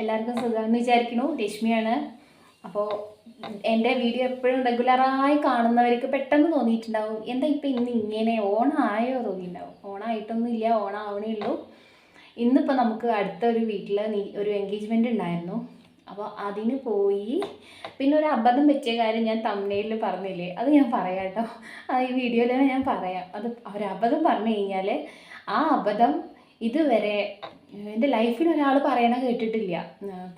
എല്ലാവർക്കും സുഖമെന്ന് വിചാരിക്കണു രശ്മിയാണ്. അപ്പോൾ എന്റെ വീഡിയോ എപ്പോഴും റെഗുലറായി കാണുന്നവർക്ക് പെട്ടെന്ന് തോന്നിയിട്ടുണ്ടാവും. എന്താ ഇപ്പം ഇന്ന് ഇങ്ങനെ ഓണായോ തോന്നിയിട്ടുണ്ടാവും. ഓണായിട്ടൊന്നും ഇല്ല ഓണാവണേ ഉള്ളൂ. ഇന്നിപ്പോൾ നമുക്ക് അടുത്ത ഒരു വീട്ടിൽ ഒരു എൻഗേജ്മെന്റ് ഉണ്ടായിരുന്നു. അപ്പോൾ അതിന് പോയി. പിന്നെ ഒരു അബദ്ധം പറ്റിയ കാര്യം ഞാൻ തമ്മയിൽ പറഞ്ഞില്ലേ? അത് ഞാൻ പറയാം കേട്ടോ. ആ ഈ വീഡിയോയിൽ ഞാൻ പറയാം. അത് ഒരു പറഞ്ഞു കഴിഞ്ഞാൽ ആ അബദ്ധം ഇതുവരെ എന്റെ ലൈഫിൽ ഒരാൾ പറയണ കേട്ടിട്ടില്ല.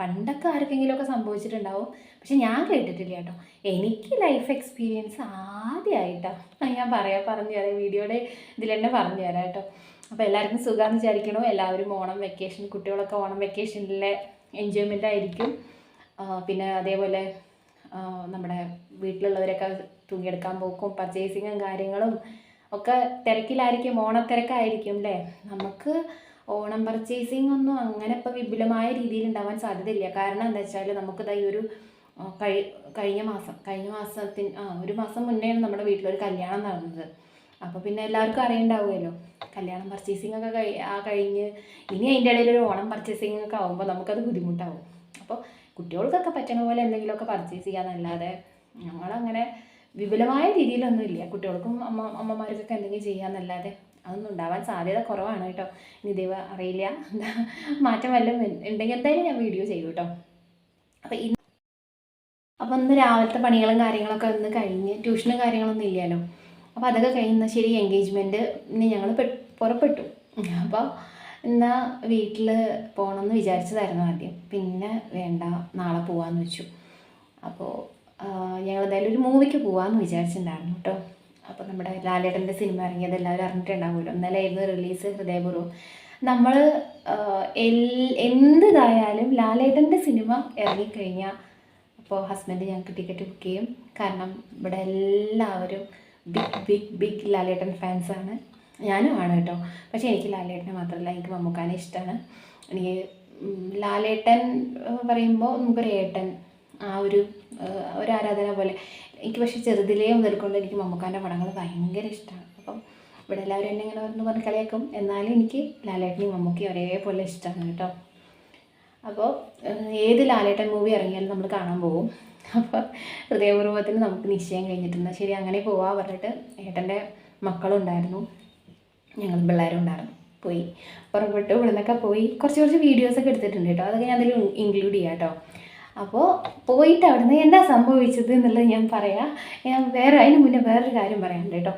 പണ്ടൊക്കെ ആർക്കെങ്കിലുമൊക്കെ സംഭവിച്ചിട്ടുണ്ടാവും. പക്ഷെ ഞാൻ കേട്ടിട്ടില്ല കേട്ടോ. എനിക്ക് ലൈഫ് എക്സ്പീരിയൻസ് ആദ്യമായിട്ടാണ് ഞാൻ പറയാം പറഞ്ഞു തരാം. വീഡിയോയുടെ ഇതിൽ തന്നെ പറഞ്ഞു തരാം കേട്ടോ. അപ്പോൾ എല്ലാവർക്കും സുഖമാണെന്ന് വിചാരിക്കണോ. എല്ലാവരും ഓണം വെക്കേഷൻ കുട്ടികളൊക്കെ ഓണം വെക്കേഷനിലെ എൻജോയ്മെന്റ് ആയിരിക്കും. പിന്നെ അതേപോലെ നമ്മുടെ വീട്ടിലുള്ളവരൊക്കെ തുണിയെടുക്കാൻ പോക്കും പർച്ചേസിങ്ങും കാര്യങ്ങളും ഒക്കെ തിരക്കിലായിരിക്കും ഓണത്തിരക്കായിരിക്കും അല്ലേ നമുക്ക് ഓണം പർച്ചേസിങ് ഒന്നും അങ്ങനെ ഇപ്പോൾ വിപുലമായ രീതിയിൽ ഉണ്ടാവാൻ സാധ്യതയില്ല. കാരണം എന്താ വെച്ചാൽ നമുക്കിതാ ഈ ഒരു കഴി കഴിഞ്ഞ മാസം കഴിഞ്ഞ മാസത്തിന് ആ ഒരു മാസം മുന്നെയാണ് നമ്മുടെ വീട്ടിലൊരു കല്യാണം നടന്നത്. അപ്പോൾ പിന്നെ എല്ലാവർക്കും അറിയണ്ടാവുമല്ലോ. കല്യാണം പർച്ചേസിംഗ് ഒക്കെ കഴി ആ കഴിഞ്ഞ് ഇനി അതിന്റെ ഇടയിൽ ഒരു ഓണം പർച്ചേസിംഗ് ഒക്കെ ആകുമ്പോൾ നമുക്കത് ബുദ്ധിമുട്ടാവും. അപ്പോൾ കുട്ടികൾക്കൊക്കെ പറ്റണ പോലെ എന്തെങ്കിലുമൊക്കെ പർച്ചേസ് ചെയ്യാന്നല്ലാതെ ഞങ്ങളങ്ങനെ വിപുലമായ രീതിയിലൊന്നുമില്ല കുട്ടികൾക്കും അമ്മ അമ്മമാർക്കൊക്കെ എന്തെങ്കിലും ചെയ്യാന്നല്ലാതെ അതൊന്നും ഉണ്ടാവാൻ സാധ്യത കുറവാണ് കേട്ടോ. ഇനി ദൈവം അറിയില്ല. എന്താ മാറ്റം വല്ലതും ഉണ്ടെങ്കിൽ എന്തായാലും ഞാൻ വീഡിയോ ചെയ്യും കേട്ടോ. അപ്പോൾ ഇന്ന് അപ്പോൾ ഇന്ന് രാവിലത്തെ പണികളും കാര്യങ്ങളൊക്കെ ഒന്ന് കഴിഞ്ഞ് ട്യൂഷനും കാര്യങ്ങളൊന്നും ഇല്ലല്ലോ. അപ്പോൾ അതൊക്കെ കഴിയുന്ന ശരി എൻഗേജ്മെന്റ് ഇനി ഞങ്ങൾ പുറപ്പെട്ടു. അപ്പോൾ എന്നാൽ വീട്ടിൽ പോകണമെന്ന് വിചാരിച്ചതായിരുന്നു ആദ്യം. പിന്നെ വേണ്ട നാളെ പോവാന്ന് വെച്ചു. അപ്പോൾ ഞങ്ങൾ എന്തായാലും ഒരു മൂവിക്ക് പോകാമെന്ന് വിചാരിച്ചിട്ടുണ്ടായിരുന്നു കേട്ടോ അപ്പോൾ നമ്മുടെ ലാലേട്ടന്റെ സിനിമ ഇറങ്ങിയത് എല്ലാവരും അറിഞ്ഞിട്ടുണ്ടാവുമല്ലോ. എന്നാലായിരുന്നു റിലീസ് ഹൃദയപൂർവം. നമ്മൾ എന്തിതായാലും ലാലേട്ടന്റെ സിനിമ ഇറങ്ങിക്കഴിഞ്ഞാൽ അപ്പോൾ ഹസ്ബൻഡ് ഞങ്ങൾക്ക് ടിക്കറ്റ് ബുക്ക് ചെയ്യും. കാരണം ഇവിടെ എല്ലാവരും ബിഗ് ബിഗ് ബിഗ് ലാലേട്ടൻ ഫാൻസാണ് ഞാനും ആണ് കേട്ടോ പക്ഷേ എനിക്ക് ലാലേട്ടനെ മാത്രമല്ല എനിക്ക് മമ്മൂക്കാനെ ഇഷ്ടമാണ് എനിക്ക് ലാലേട്ടൻ പറയുമ്പോൾ നമുക്കൊരു ഏട്ടൻ ആ ഒരു ഒരു ആരാധന പോലെ. എനിക്ക് പക്ഷേ ചെറുതിലേ മുതൽക്കൊണ്ട് എനിക്ക് മമ്മൂക്കാന്റെ പടങ്ങൾ ഭയങ്കര ഇഷ്ടമാണ് അപ്പം ഇവിടെ എല്ലാവരും എന്നെ ഇങ്ങനെ ഒന്ന് പറഞ്ഞ് കളിയാക്കും. എന്നാലും എനിക്ക് ലാലേട്ടനെയും മമ്മൂക്കയും ഒരേപോലെ ഇഷ്ടമാണ് കേട്ടോ. അപ്പോൾ ഏത് ലാലേട്ടൻ മൂവി ഇറങ്ങിയാലും നമ്മൾ കാണാൻ പോകും. അപ്പോൾ ഹൃദയപൂർവത്തിന് നമുക്ക് നിശ്ചയം കഴിഞ്ഞിട്ടുണ്ട്. ശരി അങ്ങനെ പോവാ പറഞ്ഞിട്ട് ഏട്ടന്റെ മക്കളുണ്ടായിരുന്നു. ഞങ്ങൾ പിള്ളേരും ഉണ്ടായിരുന്നു. പോയി. പുറപ്പെട്ടു ഇവിടെ നിന്നൊക്കെ പോയി കുറച്ച് കുറച്ച് വീഡിയോസൊക്കെ എടുത്തിട്ടുണ്ട് കേട്ടോ. അതൊക്കെ ഞാൻ അതിൽ ഇൻക്ലൂഡ് ചെയ്യാം കേട്ടോ. അപ്പോൾ പോയിട്ട് അവിടുന്ന് എന്താ സംഭവിച്ചത് എന്നുള്ളത് ഞാൻ പറയാം. ഞാൻ വേറെ അതിന് മുന്നേ വേറൊരു കാര്യം പറയാനുണ്ട് കേട്ടോ.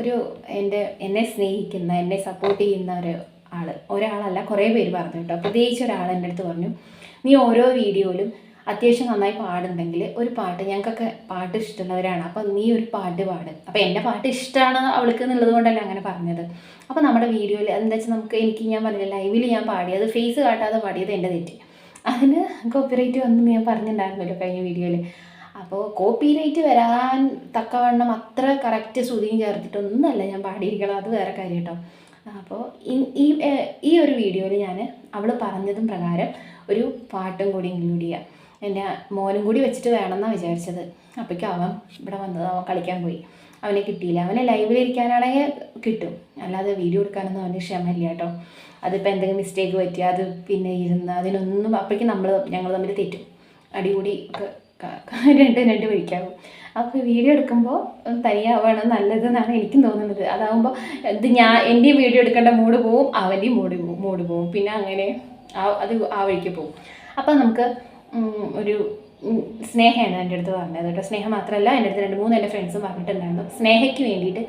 ഒരു എന്റെ എന്നെ സ്നേഹിക്കുന്ന എന്നെ സപ്പോർട്ട് ചെയ്യുന്ന ഒരു ആൾ ഒരാളല്ല കുറേ പേര് പറഞ്ഞു കേട്ടോ. പ്രത്യേകിച്ച് ഒരാൾ എന്റെ അടുത്ത് പറഞ്ഞു നീ ഓരോ വീഡിയോയിലും അത്യാവശ്യം നന്നായി പാടുണ്ടെങ്കിൽ ഒരു പാട്ട് ഞങ്ങൾക്കൊക്കെ പാട്ട് ഇഷ്ടമുള്ളവരാണ്. അപ്പോൾ നീ ഒരു പാട്ട് പാട്. അപ്പോൾ എന്റെ പാട്ട് ഇഷ്ടമാണ് അവൾക്ക് എന്നുള്ളത് കൊണ്ടല്ല അങ്ങനെ പറഞ്ഞത്. അപ്പോൾ നമ്മുടെ വീഡിയോയിൽ എന്താ വെച്ചാൽ നമുക്ക് എനിക്ക് ഞാൻ പറഞ്ഞില്ല ലൈവിൽ ഞാൻ പാടിയത് ഫേസ് കാട്ടാതെ പാടിയത് എന്റെ തെറ്റ്. അതിന് കോപ്പിറൈറ്റ് വന്നു ഞാൻ പറഞ്ഞിട്ടുണ്ടായിരുന്നല്ലോ കഴിഞ്ഞ വീഡിയോയിൽ അപ്പോൾ കോപ്പിറൈറ്റ് വരാൻ തക്കവണ്ണം അത്ര കറക്റ്റ് ശ്രുതിയും ചേർത്തിട്ടൊന്നുമല്ല ഞാൻ പാടിയിരിക്കണം അത് വേറെ കാര്യം കേട്ടോ അപ്പോൾ ഈ ഈ ഒരു വീഡിയോയിൽ ഞാൻ അവൾ പറഞ്ഞതും പ്രകാരം ഒരു പാട്ടും കൂടി ഇൻക്ലൂഡ് ചെയ്യാം. എന്റെ മോനും കൂടി വെച്ചിട്ട് വേണമെന്നാണ് വിചാരിച്ചത്. അപ്പോഴേക്കും അവൻ ഇവിടെ വന്നത് അവൻ കളിക്കാൻ പോയി. അവനെ കിട്ടിയില്ല. അവനെ ലൈവിലിരിക്കാനാണെങ്കിൽ കിട്ടും. അല്ലാതെ വീഡിയോ എടുക്കാനൊന്നും അവന് ക്ഷമയില്ല കേട്ടോ. അതിപ്പോൾ എന്തെങ്കിലും മിസ്റ്റേക്ക് പറ്റിയാൽ അത് പിന്നെ ഇരുന്ന് അതിനൊന്നും അപ്പോഴേക്കും നമ്മൾ ഞങ്ങൾ തമ്മിൽ തെറ്റും. അടികൂടി രണ്ട് രണ്ട് വിളിക്കാവും അപ്പോൾ വീഡിയോ എടുക്കുമ്പോൾ തനിയാവാണ് നല്ലതെന്നാണ് എനിക്കും തോന്നുന്നത്. അതാവുമ്പോൾ ഇത് ഞാൻ എന്റെയും വീഡിയോ എടുക്കേണ്ട മൂഡ് പോവും അവന്റെയും മൂഡ് പോവും മൂഡ് പോവും. പിന്നെ അങ്ങനെ ആ അത് ആ വഴിക്ക് പോവും. അപ്പോൾ നമുക്ക് ഒരു സ്നേഹയാണ് എന്റെ അടുത്ത് പറഞ്ഞത് കേട്ടോ. സ്നേഹം മാത്രമല്ല എന്റെ അടുത്ത് രണ്ട് മൂന്ന് എന്റെ ഫ്രണ്ട്സും പറഞ്ഞിട്ടുണ്ടായിരുന്നു. സ്നേഹയ്ക്ക് വേണ്ടിയിട്ട്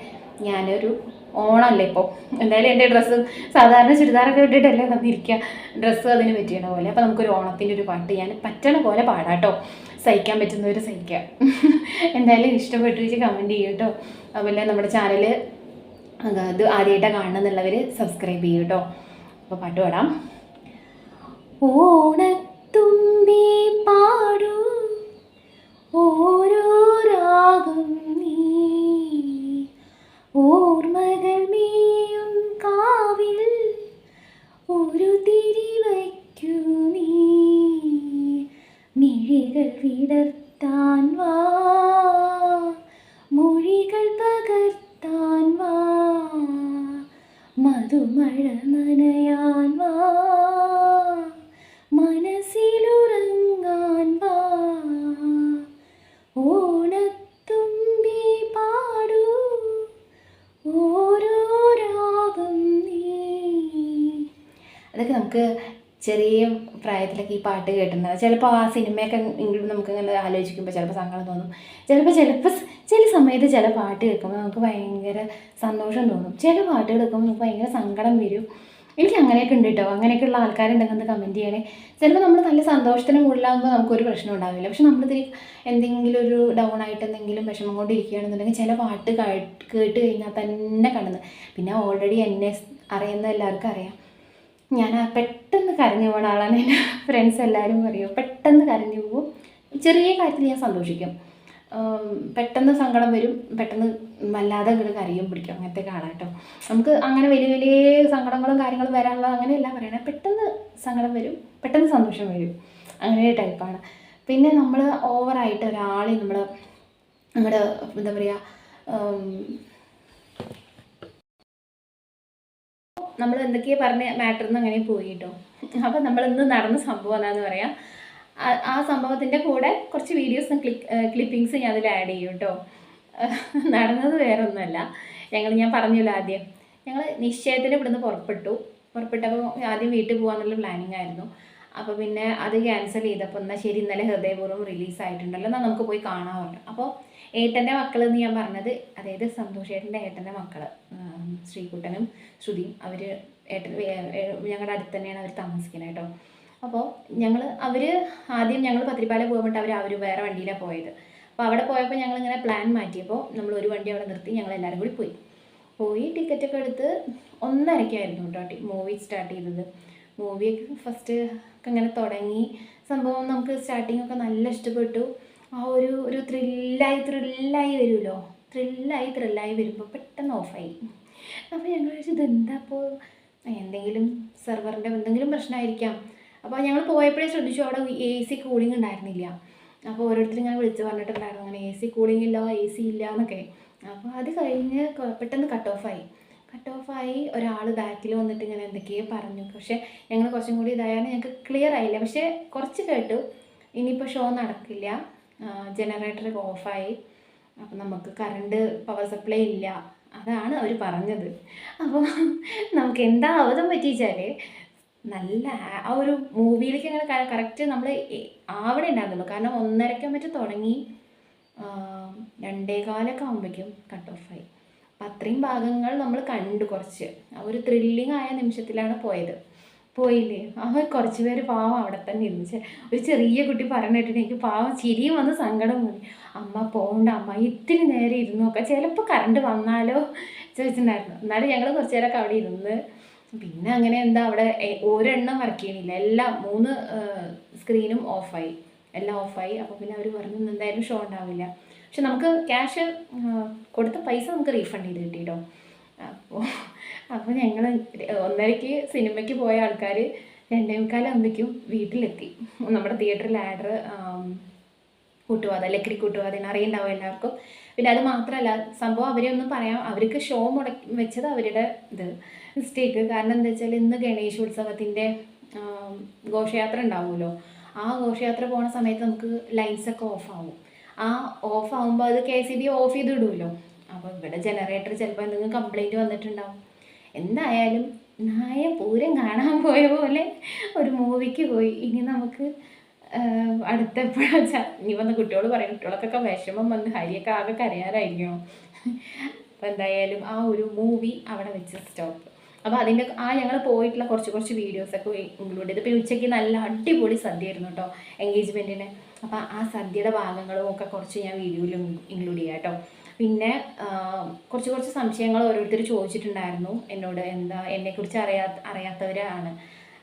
ഞാനൊരു ഓണമല്ലേ ഇപ്പോൾ എന്തായാലും എന്റെ ഡ്രസ്സ് സാധാരണ ചുരിദാറൊക്കെ ഇട്ടിട്ടല്ലേ വന്നിരിക്കുക ഡ്രസ്സ് അതിന് പറ്റിയണ പോലെ. അപ്പോൾ നമുക്കൊരു ഓണത്തിന്റെ ഒരു പാട്ട് ഞാൻ പറ്റണ പോലെ പാടാട്ടോ സഹിക്കാൻ പറ്റുന്നവർ സഹിക്കുക എന്തായാലും ഇഷ്ടപ്പെട്ടിട്ട് കമന്റ് ചെയ്യും കേട്ടോ. അതുപോലെ നമ്മുടെ ചാനൽ ഇത് ആദ്യമായിട്ടാണ് കാണുന്നുള്ളവർ സബ്സ്ക്രൈബ് ചെയ്യും കേട്ടോ. അപ്പോൾ പാട്ട് പാടാം. ഓണത്തുമ്പി പാടൂ ഓരോ രാഗം നീ. ഓർമ്മകൾ മേയും കാവിൽ ഒരു തിരി വയ്ക്കൂ നീ. മിഴികൾ വിടർത്താൻ വാ ചെറിയ പ്രായത്തിലൊക്കെ ഈ പാട്ട് കേട്ടിട്ടുണ്ട്. ചിലപ്പോൾ ആ സിനിമയൊക്കെ എങ്കിലും നമുക്ക് ഇങ്ങനെ ആലോചിക്കുമ്പോൾ ചിലപ്പോൾ സങ്കടം തോന്നും. ചിലപ്പോൾ ചിലപ്പോൾ ചില സമയത്ത് ചില പാട്ട് കേൾക്കുമ്പോൾ നമുക്ക് ഭയങ്കര സന്തോഷം തോന്നും. ചില പാട്ട് കേൾക്കുമ്പോൾ നമുക്ക് ഭയങ്കര സങ്കടം വരും. എനിക്ക് അങ്ങനെയൊക്കെ ഉണ്ട് കേട്ടോ. അങ്ങനെയൊക്കെയുള്ള ആൾക്കാരുണ്ടെങ്കിൽ ഒന്ന് കമന്റ് ചെയ്യണേ. ചിലപ്പോൾ നമ്മൾ നല്ല സന്തോഷത്തിന് മുകളിലാകുമ്പോൾ നമുക്കൊരു പ്രശ്നം ഉണ്ടാവില്ല. പക്ഷെ നമ്മളിതിൽ എന്തെങ്കിലും ഒരു ഡൗൺ ആയിട്ട് എന്തെങ്കിലും വിഷമം കൊണ്ടിരിക്കുകയാണെന്നുണ്ടെങ്കിൽ ചില പാട്ട് കേട്ട് കഴിഞ്ഞാൽ തന്നെ കണ്ടത് പിന്നെ ഓൾറെഡി എന്നെ അറിയുന്ന എല്ലാവർക്കും അറിയാം. ഞാൻ പെട്ടെന്ന് കരഞ്ഞു പോകുന്ന ആളാണ് എന്റെ ഫ്രണ്ട്സ് എല്ലാവരും പറയും. പെട്ടെന്ന് കരഞ്ഞു പോകും ചെറിയ കാര്യത്തിൽ ഞാൻ സന്തോഷിക്കും. പെട്ടെന്ന് സങ്കടം വരും. പെട്ടെന്ന് വല്ലാതെ ഇങ്ങനെ കരയും പിടിക്കും. അങ്ങനത്തെ ആളാണ് കേട്ടോ. നമുക്ക് അങ്ങനെ വലിയ വലിയ സങ്കടങ്ങളും കാര്യങ്ങളും വരാനുള്ളത് അങ്ങനെയല്ല പറയണേ. പെട്ടെന്ന് സങ്കടം വരും. പെട്ടെന്ന് സന്തോഷം വരും. അങ്ങനെ ടൈപ്പാണ് പിന്നെ നമ്മൾ ഓവറായിട്ട് ഒരാളെ നമ്മൾ നമ്മുടെ എന്താ പറയുക നമ്മൾ എന്തൊക്കെയാ പറഞ്ഞ മാറ്ററിൽ നിന്ന് അങ്ങനെ പോയി കേട്ടോ അപ്പോൾ നമ്മൾ ഇന്ന് നടന്ന സംഭവം എന്താന്ന് പറയാം. ആ- സംഭവത്തിന്റെ കൂടെ കുറച്ച് വീഡിയോസ് ക്ലിക്ക് ക്ലിപ്പിങ്സ് ഞാൻ അതിൽ ആഡ് ചെയ്യും കേട്ടോ നടന്നത് വേറെ ഒന്നുമല്ല ഞങ്ങൾ ഞാൻ പറഞ്ഞല്ലോ ആദ്യം. ഞങ്ങൾ നിശ്ചയത്തിന് ഇവിടുന്ന് പുറപ്പെട്ടു. പുറപ്പെട്ടപ്പോൾ ആദ്യം വീട്ടിൽ പോകാമെന്നുള്ള പ്ലാനിങ് ആയിരുന്നു. അപ്പോൾ പിന്നെ അത് ക്യാൻസൽ ചെയ്തപ്പോൾ എന്നാൽ ശരി ഇന്നലെ ഹൃദയപൂർവം റിലീസ് ആയിട്ടുണ്ടല്ലോ എന്നാൽ നമുക്ക് പോയി കാണാറുണ്ട് അപ്പോൾ ഏട്ടന്റെ മക്കൾ എന്ന് ഞാൻ പറഞ്ഞത് അതായത് സന്തോഷ് ഏട്ടന്റെ ഏട്ടന്റെ മക്കൾ ശ്രീകുട്ടനും ശ്രുതിയും. അവർ ഏട്ടൻ ഞങ്ങളുടെ അടുത്ത് തന്നെയാണ് അവർ താമസിക്കുന്നത് കേട്ടോ. അപ്പോൾ ഞങ്ങൾ അവർ ആദ്യം ഞങ്ങൾ പത്രിപ്പാല പോകുമ്പോൾ അവർ അവർ വേറെ വണ്ടിയിലാണ് പോയത്. അപ്പോൾ അവിടെ പോയപ്പോൾ ഞങ്ങൾ ഇങ്ങനെ പ്ലാൻ മാറ്റിയപ്പോൾ നമ്മൾ ഒരു വണ്ടി അവിടെ നിർത്തി ഞങ്ങൾ എല്ലാവരും കൂടി പോയി. പോയി ടിക്കറ്റൊക്കെ എടുത്ത് ഒന്നരയ്ക്കായിരുന്നു കേട്ടോ മൂവി സ്റ്റാർട്ട് ചെയ്തത്. മൂവിയൊക്കെ ഫസ്റ്റ് ഒക്കെ ഇങ്ങനെ തുടങ്ങി. സംഭവം നമുക്ക് സ്റ്റാർട്ടിങ്ങൊക്കെ നല്ല ഇഷ്ടപ്പെട്ടു. ആ ഒരു ഒരു ത്രില്ലായി ത്രില്ലായി വരുമല്ലോ? ത്രില്ലായി ത്രില്ലായി വരുമ്പോൾ പെട്ടെന്ന് ഓഫായി അപ്പോൾ ഞങ്ങൾ വിചാരിച്ചു എന്താ അപ്പോൾ എന്തെങ്കിലും സെർവറിന്റെ എന്തെങ്കിലും പ്രശ്നമായിരിക്കാം അപ്പോൾ ഞങ്ങൾ പോയപ്പോഴേ ശ്രദ്ധിച്ചു അവിടെ എ സി കൂളിംഗ് ഉണ്ടായിരുന്നില്ല. അപ്പോൾ ഓരോരുത്തരും ഇങ്ങനെ വിളിച്ച് പറഞ്ഞിട്ടുണ്ടായിരുന്നു അങ്ങനെ എ സി കൂളിംഗ് ഇല്ല എ സി ഇല്ല എന്നൊക്കെ. അപ്പോൾ അത് കഴിഞ്ഞ് പെട്ടെന്ന് കട്ട് ഓഫായി കട്ട് ഓഫായി ഒരാൾ ബാക്കിൽ വന്നിട്ട് ഇങ്ങനെ എന്തൊക്കെയോ പറഞ്ഞു. പക്ഷേ ഞങ്ങൾ കുറച്ചും കൂടി ഇതായാലും ഞങ്ങൾക്ക് ക്ലിയർ ആയില്ല. പക്ഷേ കുറച്ച് കേട്ടു. ഇനിയിപ്പോൾ ഷോ നടക്കില്ല. ജനറേറ്റർ ഓഫായി അപ്പം നമുക്ക് കറണ്ട് പവർ സപ്ലൈ ഇല്ല. അതാണ് അവർ പറഞ്ഞത്. അപ്പോൾ നമുക്ക് എന്താ അബദ്ധം പറ്റിച്ചാൽ നല്ല ആ- ഒരു മൂവിയിലേക്ക് അങ്ങനെ കറക്റ്റ് നമ്മൾ ആവണേ ഉണ്ടായിരുന്നുള്ളൂ കാരണം ഒന്നരയ്ക്ക് പറ്റി തുടങ്ങി രണ്ടേകാലൊക്കെ ആകുമ്പോഴേക്കും കട്ട് ഓഫായി അപ്പം അത്രയും ഭാഗങ്ങൾ നമ്മൾ കണ്ടു കുറച്ച്. ആ ഒരു ത്രില്ലിംഗ് ആയ നിമിഷത്തിലാണ് പോയത്. പോയില്ലേ? ആ കുറച്ച് പേര് പാവം അവിടെ തന്നെ ഇരുന്നു. ഒരു ചെറിയ കുട്ടി പറഞ്ഞിട്ടുണ്ട് എനിക്ക് പാവം ചിരിയും വന്ന് സങ്കടം പോയി അമ്മ പോകണ്ട അമ്മ ഇത്തിരി നേരെ ഇരുന്നു നോക്കാം. ചിലപ്പോൾ കറണ്ട് വന്നാലോ ചോദിച്ചിട്ടുണ്ടായിരുന്നു. എന്നാലും ഞങ്ങൾ കുറച്ച് നേരമൊക്കെ അവിടെ ഇരുന്ന്. പിന്നെ അങ്ങനെ എന്താ അവിടെ ഒരെണ്ണം വർക്ക് ചെയ്യണില്ല. എല്ലാം മൂന്ന് സ്ക്രീനും ഓഫായി എല്ലാം ഓഫായി അപ്പോൾ പിന്നെ അവർ പറഞ്ഞു എന്തായാലും ഷോ ഉണ്ടാവില്ല. പക്ഷെ നമുക്ക് ക്യാഷ് കൊടുത്ത പൈസ നമുക്ക് റീഫണ്ട് ചെയ്ത് കിട്ടിയിട്ടോ അപ്പോൾ അപ്പോൾ ഞങ്ങൾ ഒന്നരയ്ക്ക് സിനിമയ്ക്ക് പോയ ആൾക്കാർ രണ്ടേ മുക്കാലാകുമ്പോഴേക്കും വീട്ടിലെത്തി. നമ്മുടെ തിയേറ്ററിൽ ആഡർ കൂട്ടുവാത ലക്കരി കൂട്ടുവാതെന്ന് അറിയുണ്ടാവും എല്ലാവർക്കും. പിന്നെ അത് മാത്രമല്ല സംഭവം അവരെ ഒന്നും പറയാം അവർക്ക് ഷോ മുടക്കി വെച്ചത് അവരുടെ ഇത് മിസ്റ്റേക്ക് കാരണം എന്താ വെച്ചാൽ ഇന്ന് ഗണേശോത്സവത്തിന്റെ ഘോഷയാത്ര ഉണ്ടാവുമല്ലോ. ആ ഘോഷയാത്ര പോണ സമയത്ത് നമുക്ക് ലൈൻസ് ഒക്കെ ഓഫ് ആവും. ആ ഓഫ് ആകുമ്പോൾ അത് കെ സി ബി ഓഫ് ചെയ്ത് ഇടുമല്ലോ അപ്പോൾ ഇവിടെ ജനറേറ്റർ ചിലപ്പോൾ എന്തെങ്കിലും കംപ്ലൈന്റ് വന്നിട്ടുണ്ടാവും. എന്തായാലും നായ പൂരം കാണാൻ പോയ പോലെ ഒരു മൂവിക്ക് പോയി. ഇനി നമുക്ക് ആഹ് അടുത്ത എപ്പോഴാ വെച്ചാൽ ഇനി വന്ന കുട്ടികൾ പറയും കുട്ടികൾക്കൊക്കെ വിഷമം വന്ന് ഹരിയൊക്കെ ആകെ കരയാറായിരിക്കും അപ്പോൾ എന്തായാലും ആ ഒരു മൂവി അവിടെ വെച്ച് സ്റ്റോപ്പ്. അപ്പോൾ അതിന്റെ ആ ഞങ്ങൾ പോയിട്ടുള്ള കുറച്ച് കുറച്ച് വീഡിയോസൊക്കെ ഇൻക്ലൂഡ് ചെയ്ത്. പിന്നെ ഉച്ചയ്ക്ക് നല്ല അടിപൊളി സദ്യ ആയിരുന്നു കേട്ടോ എൻഗേജ്മെന്റിന് അപ്പോൾ ആ സദ്യയുടെ ഭാഗങ്ങളും ഒക്കെ കുറച്ച് ഞാൻ വീഡിയോയിൽ ഇൻക്ലൂഡ് ചെയ്യാം കേട്ടോ. പിന്നെ കുറച്ച് കുറച്ച് സംശയങ്ങൾ ഓരോരുത്തർ ചോദിച്ചിട്ടുണ്ടായിരുന്നു. എന്നോട് എന്താ എന്നെക്കുറിച്ച് അറിയാ അറിയാത്തവരാണ്.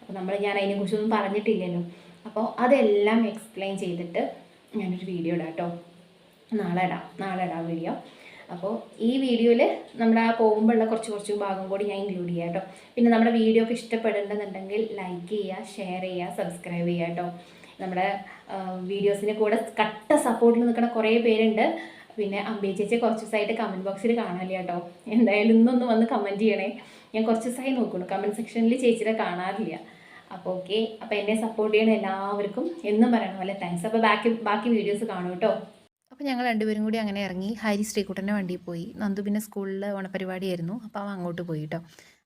അപ്പോൾ നമ്മൾ ഞാൻ അതിനെക്കുറിച്ചൊന്നും പറഞ്ഞിട്ടില്ലല്ലോ. അപ്പോൾ അതെല്ലാം എക്സ്പ്ലെയിൻ ചെയ്തിട്ട് ഞാനൊരു വീഡിയോ ഇടാം കേട്ടോ നാളെ ഇടാം. നാളെ ഇടാം വീഡിയോ അപ്പോൾ ഈ വീഡിയോയിൽ നമ്മുടെ ആ പോകുമ്പോഴുള്ള കുറച്ച് കുറച്ച് ഭാഗം കൂടി ഞാൻ ഇൻക്ലൂഡ് ചെയ്യാം കേട്ടോ. പിന്നെ നമ്മുടെ വീഡിയോ ഒക്കെ ഇഷ്ടപ്പെടുന്നുണ്ടെന്നുണ്ടെങ്കിൽ ലൈക്ക് ചെയ്യുക ഷെയർ ചെയ്യുക സബ്സ്ക്രൈബ് ചെയ്യുക കേട്ടോ. നമ്മുടെ വീഡിയോസിന്റെ കൂടെ കട്ട സപ്പോർട്ടിൽ നിൽക്കുന്ന കുറേ പേരുണ്ട്. പിന്നെ അമ്പേ ചേച്ചി കുറച്ച് ദിവസമായിട്ട് കമന്റ് ബോക്സിൽ കാണാനില്ല കേട്ടോ. എന്തായാലും ഇന്നൊന്ന് വന്ന് കമന്റ് ചെയ്യണേ. ഞാൻ കുറച്ച് ദിവസമായി നോക്കണം കമന്റ് സെക്ഷനിൽ ചേച്ചിയുടെ കാണാറില്ല. അപ്പോൾ ഓക്കെ അപ്പോൾ എന്നെ സപ്പോർട്ട് ചെയ്യണ എല്ലാവർക്കും എന്നും പറയണ. പോലെ താങ്ക്സ് അപ്പോൾ ബാക്കി ബാക്കി വീഡിയോസ് കാണും കേട്ടോ. അപ്പോൾ ഞങ്ങൾ രണ്ടുപേരും കൂടി അങ്ങനെ ഇറങ്ങി ഹരി ശ്രീകുട്ടന്റെ വണ്ടിയിൽ പോയി. നന്ദു പിന്നെ സ്കൂളിൽ ഓണപരിപാടിയായിരുന്നു. അപ്പോൾ അവൻ അങ്ങോട്ട് പോയി കേട്ടോ.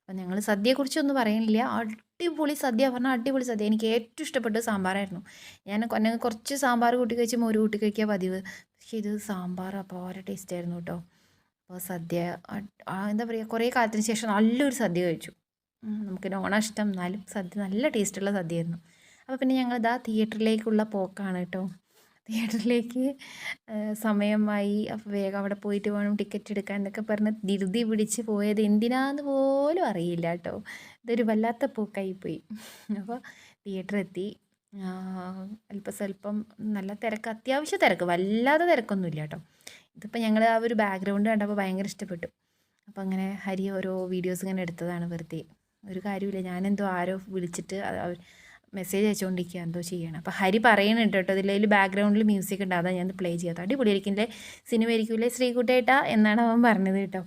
അപ്പം ഞങ്ങൾ സദ്യയെക്കുറിച്ചൊന്നും പറയുന്നില്ല. അടിപൊളി സദ്യ പറഞ്ഞാൽ അടിപൊളി സദ്യ. എനിക്ക് ഏറ്റവും ഇഷ്ടപ്പെട്ട സാമ്പാറായിരുന്നു. ഞാൻ കൊന്നെ കുറച്ച് സാമ്പാർ കൂട്ടി കഴിച്ച് മോര് കൂട്ടി കഴിക്കുക പതിവ്. പക്ഷേ ഇത് സാമ്പാർ അപാര ടേസ്റ്റ് ആയിരുന്നു കേട്ടോ അപ്പോൾ സദ്യ എന്താ പറയുക കുറേ കാലത്തിന് ശേഷം നല്ലൊരു സദ്യ കഴിച്ചു. നമുക്ക് നോണ ഇഷ്ടം. എന്നാലും സദ്യ നല്ല ടേസ്റ്റുള്ള സദ്യയായിരുന്നു. അപ്പോൾ പിന്നെ ഞങ്ങൾ തിയേറ്ററിലേക്കുള്ള പോക്കാണ് കേട്ടോ തിയേറ്ററിലേക്ക് സമയമായി. അപ്പോൾ വേഗം അവിടെ പോയിട്ട് വേണം ടിക്കറ്റ് എടുക്കാൻ എന്നൊക്കെ പറഞ്ഞ് ധൃതി പിടിച്ച് പോയത് എന്തിനാന്ന് പോലും അറിയില്ല കേട്ടോ. ഇതൊരു വല്ലാത്ത പോയി. അപ്പോൾ തിയേറ്റർ എത്തി അല്പ സ്വല്പം നല്ല തിരക്ക് അത്യാവശ്യ തിരക്ക് വല്ലാതെ തിരക്കൊന്നുമില്ല കേട്ടോ. ഇതിപ്പോൾ ഞങ്ങൾ ആ ഒരു ബാക്ക്ഗ്രൗണ്ട് കണ്ടപ്പോൾ ഭയങ്കര ഇഷ്ടപ്പെട്ടു. അപ്പോൾ അങ്ങനെ ഹരി ഓരോ വീഡിയോസ് ഇങ്ങനെ എടുത്തതാണ് വെറുതെ. ഒരു കാര്യമില്ല ഞാനെന്തോ ആരോ വിളിച്ചിട്ട് മെസ്സേജ് അയച്ചുകൊണ്ടിരിക്കുക എന്തോ ചെയ്യണം. അപ്പോൾ ഹരി പറയുന്നുണ്ട് കേട്ടോ ഇതിൽ ബാക്ക്ഗ്രൗണ്ടിൽ മ്യൂസിക് ഉണ്ട്. അതാണ് ഞാൻ പ്ലേ ചെയ്യാത്ത അടിപൊളിയായിരിക്കില്ലേ സിനിമ ആയിരിക്കില്ലേ ശ്രീകുട്ടേട്ട എന്നാണ് അവൻ പറഞ്ഞത് കേട്ടോ.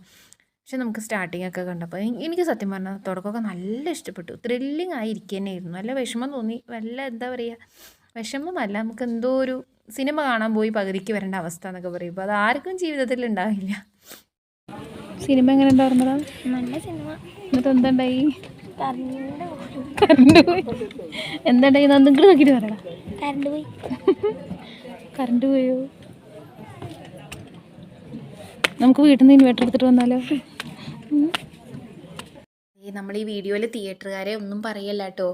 പക്ഷെ നമുക്ക് സ്റ്റാർട്ടിങ് ഒക്കെ കണ്ടപ്പോൾ എനിക്ക് സത്യം പറഞ്ഞാൽ തുടക്കമൊക്കെ നല്ല ഇഷ്ടപ്പെട്ടു. ത്രില്ലിങ് ആയിരിക്കുക തന്നെയായിരുന്നു നല്ല വിഷമം തോന്നി. നല്ല എന്താ പറയുക വിഷമമല്ല. നമുക്ക് എന്തോ ഒരു സിനിമ കാണാൻ പോയി പകുതിക്ക് വരേണ്ട അവസ്ഥ എന്നൊക്കെ പറയുമ്പോൾ അത് ആർക്കും ജീവിതത്തിൽ ഉണ്ടാവില്ല. സിനിമ എങ്ങനെ ഉണ്ടായിരുന്നു നല്ല സിനിമ എന്നിട്ട് എന്തുണ്ടായി? കറണ്ട് പോയി എന്തുണ്ടായി നിങ്ങൾ നോക്കിയിട്ട് പറയടാ. കറണ്ട് പോയി. കറണ്ട് പോയോ? നമുക്ക് വീട്ടിൽ നിന്ന് ഇൻവേർട്ടർ എടുത്തിട്ട് വന്നാലോ? നമ്മൾ ഈ വീഡിയോയിൽ തിയേറ്ററുകാരെ ഒന്നും പറയല്ല കേട്ടോ.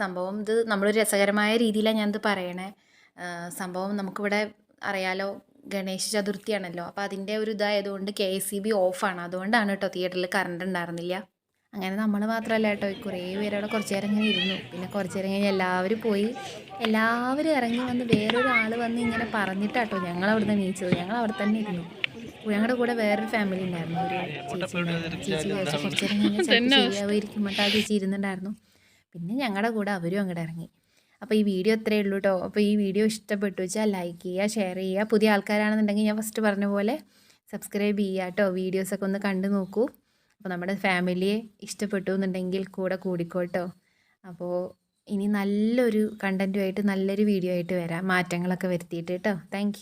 സംഭവം ഇത് നമ്മളൊരു രസകരമായ രീതിയിലാണ് ഞാനിത് പറയണേ. സംഭവം നമുക്കിവിടെ അറിയാലോ ഗണേശ ചതുർത്ഥിയാണല്ലോ. അപ്പോൾ അതിന്റെ ഒരു ഇതായതുകൊണ്ട് കെ എസ് സി ബി ഓഫാണ് അതുകൊണ്ടാണ് കേട്ടോ തിയേറ്ററിൽ കറണ്ട് ഉണ്ടായിരുന്നില്ല. അങ്ങനെ നമ്മൾ മാത്രമല്ല കേട്ടോ. കുറേ പേര് അവിടെ കുറച്ച് നേരം ഇങ്ങനെ ഇരുന്നു. പിന്നെ കുറച്ച് നേരം കഴിഞ്ഞ് എല്ലാവരും പോയി. എല്ലാവരും ഇറങ്ങി വന്ന് വേറൊരാൾ വന്ന് ഇങ്ങനെ പറഞ്ഞിട്ടാട്ടോ ഞങ്ങൾ അവിടെ നിന്ന് നീച്ചത് ഞങ്ങൾ അവിടെ തന്നെ ഇരുന്നു. ഞങ്ങളുടെ കൂടെ വേറൊരു ഫാമിലി ഉണ്ടായിരുന്നു. ഒരു ചേച്ചി. ചേച്ചി കുറച്ച് നേരം കഴിഞ്ഞാൽ ശരിയാവുമായിരിക്കും ആ ചേച്ചി ഇരുന്നുണ്ടായിരുന്നു പിന്നെ ഞങ്ങളുടെ കൂടെ അവരും അങ്ങോട്ട് ഇറങ്ങി. അപ്പോൾ ഈ വീഡിയോ ഇത്രയേ ഉള്ളൂ കേട്ടോ. അപ്പോൾ ഈ വീഡിയോ ഇഷ്ടപ്പെട്ടു വെച്ചാൽ ലൈക്ക് ചെയ്യുക ഷെയർ ചെയ്യുക പുതിയ ആൾക്കാരാണെന്നുണ്ടെങ്കിൽ ഞാൻ ഫസ്റ്റ് പറഞ്ഞ പോലെ സബ്സ്ക്രൈബ് ചെയ്യുക കേട്ടോ. വീഡിയോസൊക്കെ ഒന്ന് കണ്ടു നോക്കൂ. അപ്പോൾ നമ്മുടെ ഫാമിലിയെ ഇഷ്ടപ്പെട്ടു എന്നുണ്ടെങ്കിൽ കൂടെ കൂടിക്കോട്ടോ. അപ്പോൾ ഇനി നല്ലൊരു കണ്ടന്റുമായിട്ട് നല്ലൊരു വീഡിയോ ആയിട്ട് വരാം. മാറ്റങ്ങളൊക്കെ വരുത്തിയിട്ട് കേട്ടോ താങ്ക്